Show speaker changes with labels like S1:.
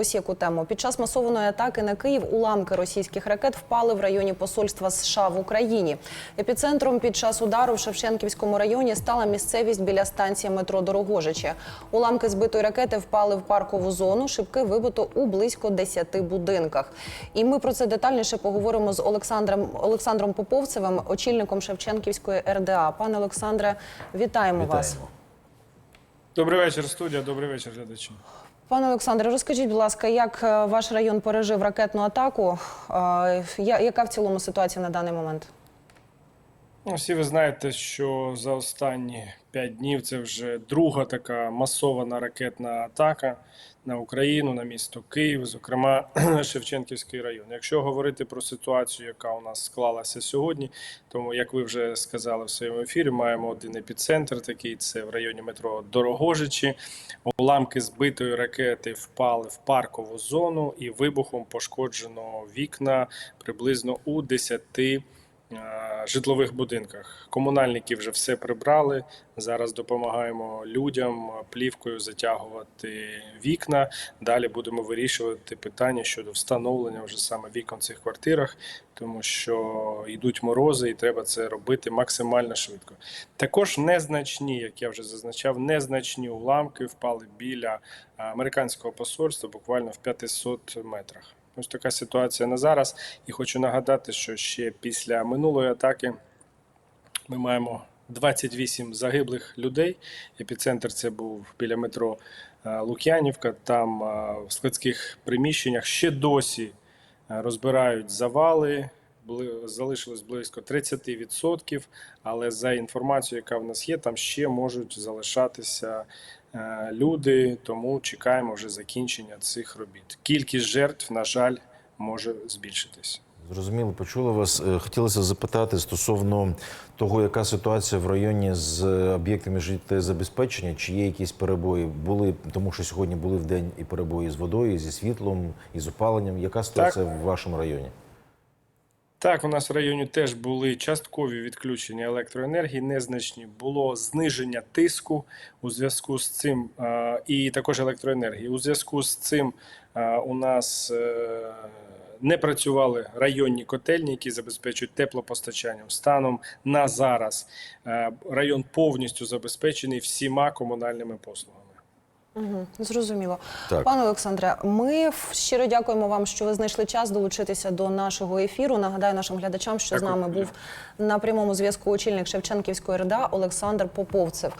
S1: Ось яку тему під час масованої атаки на Київ уламки російських ракет впали в районі посольства США в Україні. Епіцентром під час удару в Шевченківському районі стала місцевість біля станції метро Дорогожичі. Уламки збитої ракети впали в паркову зону. Шибки вибито у близько 10 будинках. І ми про це детальніше поговоримо з Олександром Олександром Поповцевим, очільником Шевченківської РДА. Пане Олександре, вітаємо, вас.
S2: Добрий вечір, студія. Добрий вечір, глядачі.
S1: Пане Олександре, розкажіть, будь ласка, як е, ваш район пережив ракетну атаку? Е, Яка в цілому ситуація на даний момент?
S2: Ну, всі ви знаєте, що за останні п'ять днів це вже друга така масована ракетна атака на Україну, на місто Київ, зокрема Шевченківський район. Якщо говорити про ситуацію, яка у нас склалася сьогодні, тому як ви вже сказали в своєму ефірі, маємо один епіцентр такий. Це в районі метро Дорогожичі. Уламки збитої ракети впали в паркову зону і вибухом пошкоджено вікна приблизно у 10 е, житлових будинках. Комунальники вже все прибрали. Зараз допомагаємо людям плівкою затягувати вікна. Далі будемо вирішувати питання щодо встановлення вже саме вікон в цих квартирах, тому що йдуть морози, і треба це робити максимально швидко. Також незначні, як я вже зазначав, незначні уламки впали біля е, американського посольства, буквально в 500 метрах. Ось така ситуація на зараз. І хочу нагадати, що ще після минулої атаки ми маємо 28 загиблих людей. Епіцентр це був біля метро е, Лук'янівка. Там е, в складських приміщеннях ще досі е, розбирають завали. Залишилось близько 30%, але за інформацією, яка в нас є, там ще можуть залишатися е, люди, тому чекаємо вже закінчення цих робіт. Кількість жертв, на жаль, може збільшитись.
S3: Зрозуміло, почули вас. Е, Хотілося запитати стосовно того, яка ситуація в районі з об'єктами життєзабезпечення, чи є якісь перебої? Були, тому що сьогодні були в день і перебої з водою, і зі світлом, і з опаленням. Яка ситуація в вашому районі?
S2: Так, у нас в районі теж були часткові відключення електроенергії, незначні. Було зниження тиску у зв'язку з цим, і також електроенергії. У зв'язку з цим у нас е, не працювали районні котельні, які забезпечують теплопостачанням. Станом на зараз е, район повністю забезпечений всіма комунальними послугами.
S1: Угу, зрозуміло.
S3: Так.
S1: Пане Олександре, ми щиро дякуємо вам, що ви знайшли час долучитися до нашого ефіру. Нагадаю нашим глядачам, що з нами був на прямому зв'язку очільник Шевченківської РДА Олександр Поповцев.